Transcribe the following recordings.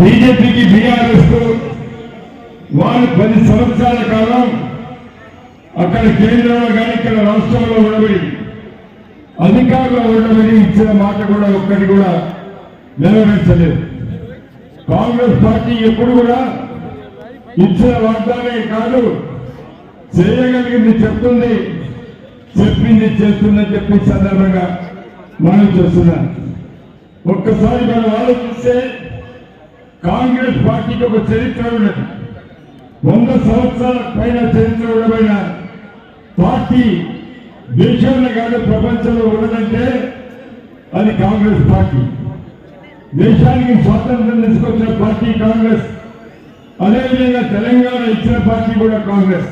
బీజేపీకి బీఆర్ఎస్ వారు పది సంవత్సరాల కాలం అక్కడ కేంద్రంలో కానీ ఇక్కడ రాష్ట్రంలో ఉండబడి అధికారంలో ఉండబడి ఇచ్చిన మాట కూడా ఒక్కటి కూడా నెరవేర్చలేదు. కాంగ్రెస్ పార్టీ ఎప్పుడు కూడా ఇచ్చిన వాగ్దానే కాదు చేయగలిగింది చెప్తుంది చెప్పింది చేస్తుందని చెప్పి సందర్భంగా మనం చేస్తున్నాం. ఒక్కసారి మనం ఆలోచిస్తే కాంగ్రెస్ పార్టీకి ఒక చరిత్ర ఉన్నది. వంద సంవత్సరాల పైన చరిత్ర ఉండబడిన పార్టీ దేశంలో కాదు ప్రపంచంలో ఉన్నదంటే అది కాంగ్రెస్ పార్టీ. దేశానికి స్వాతంత్రం తీసుకొచ్చిన పార్టీ కాంగ్రెస్. అదేవిధంగా తెలంగాణ ఇచ్చిన పార్టీ కూడా కాంగ్రెస్.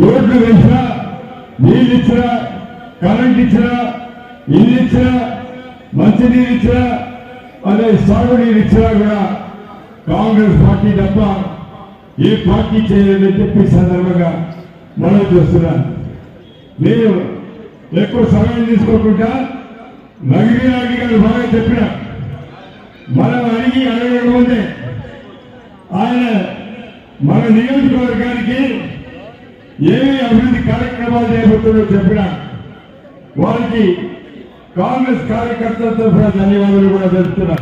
రోడ్లు వేసినా నీళ్ళు ఇచ్చినా కరెంట్ ఇచ్చినా ఇల్లు ఇచ్చినా మంచినీళ్ళు ఇచ్చినా అనే సాగునీరు ఇచ్చినా కూడా కాంగ్రెస్ పార్టీ తప్ప ఏ పార్టీ చేయాలని చెప్పి సందర్భంగా మనం చూస్తున్నాను నేను ఎక్కువ సమయం తీసుకోకుండా నగిరి నాగి గారు బాగా చెప్పిన. మనం అడిగి అడగడం ముందే ఆయన మన నియోజకవర్గానికి ఏమి అభివృద్ధి కార్యక్రమాలు చేయబోతుందో చెప్పిన. వారికి కాంగ్రెస్ కార్యకర్తలతో కూడా ధన్యవాదాలు కూడా తెలుపుతున్నా.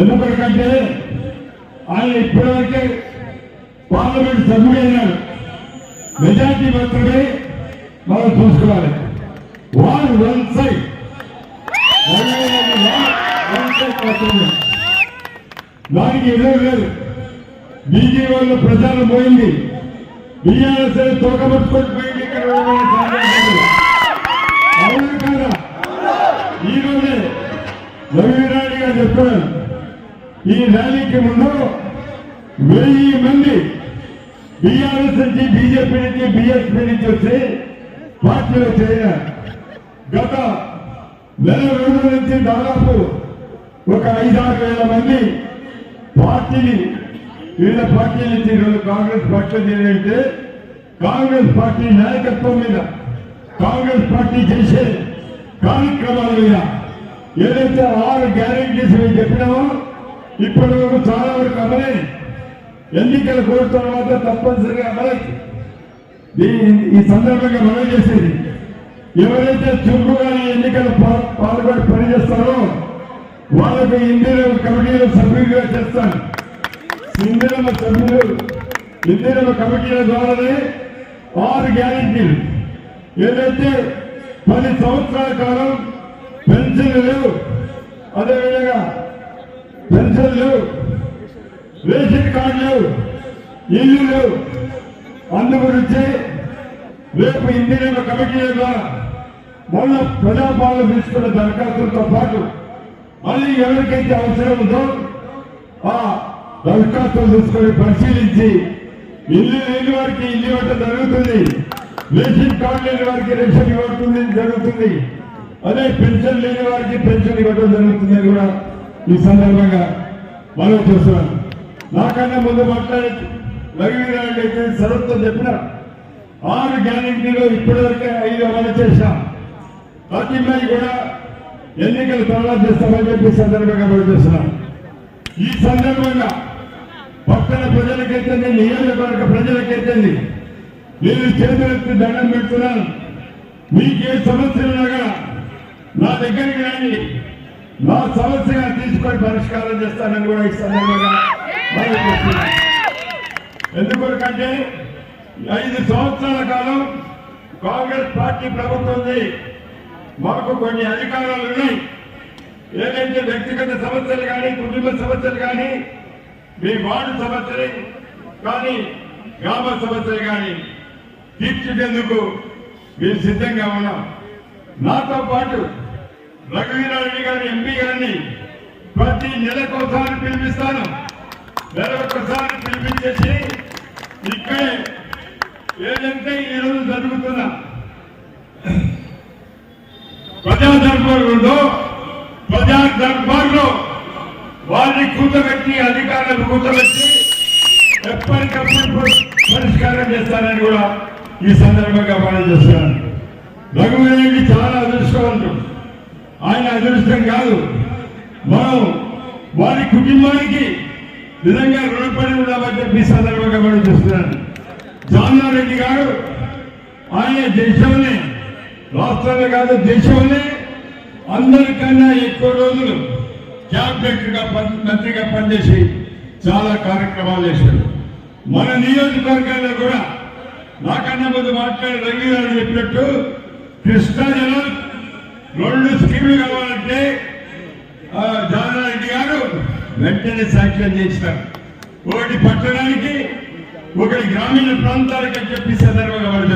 ఎందుకంటే ఆయన ఇప్పటివరకే పార్లమెంట్ సభ్యుడైనాడు మెజార్టీ మాత్రమే మనం చూసుకోవాలి. One one side. దానికి ఎదురు లేదు బీజేపీ వల్ల ప్రచారం పోయింది. బీఆర్ఎస్ తోకబట్టుకొని పోయింది ఇక్కడ ఉన్న సందర్భంలో. అవును కదా ఈ రవీనాయుడు గారు చెప్పారు ఈ ర్యాలీకి ముందు వెయ్యి మంది బీఆర్ఎస్ నుంచి బీజేపీ నుంచి బీఎస్పీ నుంచి వచ్చి పార్టీలో చేరారు. గత నెల రోజుల నుంచి దాదాపు ఒక ఐదారు వేల మంది పార్టీని వివిధ పార్టీల నుంచి ఈరోజు కాంగ్రెస్ పార్టీలో చేరంటే కాంగ్రెస్ పార్టీ నాయకత్వం మీద కాంగ్రెస్ పార్టీ చేసే కార్యక్రమాల మీద ఏదైతే ఆరు గ్యారెంటీస్ మేము చెప్పినామో ఇప్పటి వరకు చాలా వరకు అమలై ఎన్నికల కోర్టు తర్వాత తప్పనిసరిగా అమలై. ఈ- సందర్భంగా మనం చేసేది? ఎవరైతే చురుకుగా ఎన్నికలు పాల్గొని పనిచేస్తారో వాళ్ళకు ఇందిరా కమిటీలో సభ్యులుగా చేస్తాను. ఇందిరమ్మ సభ్యులు ఇందిరమ్మ కమిటీల ద్వారానే ఆరు గ్యారెంటీలు ఏదైతే పది సంవత్సరాల కాలం పెన్షన్లు లేవు. అదేవిధంగా పెన్షన్లు రేషన్ కార్డులు ఇల్లు లేవు. అందు గురించి రేపు ఇందిరమ్మ కమిటీ ద్వారా మొన్న ప్రజాపాలన తీసుకున్న దరఖాస్తులతో పాటు మళ్ళీ ఎవరికైతే అవసరం ఉందో ఆ దరఖాస్తులు తీసుకొని పరిశీలించి ఇల్లు లేని వారికి ఇల్లు ఇవ్వటం జరుగుతుంది. రేషన్ కార్డు లేని వారికి రేషన్ ఇవ్వతుంది జరుగుతుంది. అదే పెన్షన్ లేని వారికి పెన్షన్ ఇవ్వటం జరుగుతుంది కూడా ఈ సందర్భంగా మనం చూస్తున్నాం. నాకన్నా ముందు మాట్లాడే రఘువీరాయుడు అయితే సరత్వం చెప్పిన ఆరు గ్యారెంటీలో ఇప్పటివరకే ఐదు అమలు చేశాం. ప్రతి కూడా ఎన్నికలు తర్వాత చేస్తామని చెప్పి సందర్భంగా మనం చేస్తున్నాం. ఈ సందర్భంగా పక్కన ప్రజలకైతే నియోజకవర్గ ప్రజలకైతే నేను చేతులెత్తి దండం పెడుతున్నాను. మీకే సమస్యలు ఉండగా నా దగ్గరికి రాని నా సమస్యగా తీసుకొని పరిష్కారం చేస్తానని కూడా ఈ సందర్భంగా ఎందుకంటే ఐదు సంవత్సరాల కాలం కాంగ్రెస్ పార్టీ ప్రభుత్వం ఉంది మాకు కొన్ని అధికారాలు ఉన్నాయి. ఏదైతే వ్యక్తిగత సమస్యలు కానీ కుటుంబ సమస్యలు కానీ మీ వార్డు సమస్యలు కానీ గ్రామ సమస్యలు కానీ తీర్చేందుకు మేము సిద్ధంగా ఉన్నాం. నాతో పాటు రఘువీరారెడ్డి గారి ఎంపీ గారిని ప్రతి నెలకోసారి పిలిపిస్తాను. నెలకొకసారి పిలిపించేసి ఇక్కడే ఏదంటే ఈరోజు జరుగుతున్న ప్రజా దర్బార్ ఉందో ప్రజా దర్బార్లో వారిని కూతబెట్టి అధికారులను కూతబెట్టి ఎప్పటికప్పుడు పరిష్కారం చేస్తారని కూడా ఈ సందర్భంగా పనిచేస్తున్నాను రఘువీరెడ్డి చాలా అదృష్టవంతుడు ఆయన అదృష్టం కాదు. మనం వారి కుటుంబానికి నిజంగా రుణపడి ఉన్నామని చెప్పి సందర్భంగా మనం చూస్తున్నాను. జానారెడ్డి గారు ఆయన దేశంలో రాష్ట్రంలో కాదు దేశంలో అందరికన్నా ఎక్కువ రోజులు క్యాబినెట్గా పని- మంత్రిగా పనిచేసి చాలా కార్యక్రమాలు చేశారు. మన నియోజకవర్గాల్లో కూడా నాకన్నా ముందు మాట్లాడి రవి గారు చెప్పినట్టు కృష్ణా జలం రెండు స్కీములు కావాలంటే ఆ, జానారెడ్డి గారు వెంటనే శాంక్షన్ చేశారు ఒకటి పట్టణానికి ఒకటి గ్రామీణ ప్రాంతాలకు అని చెప్పి సందర్భంగా మనం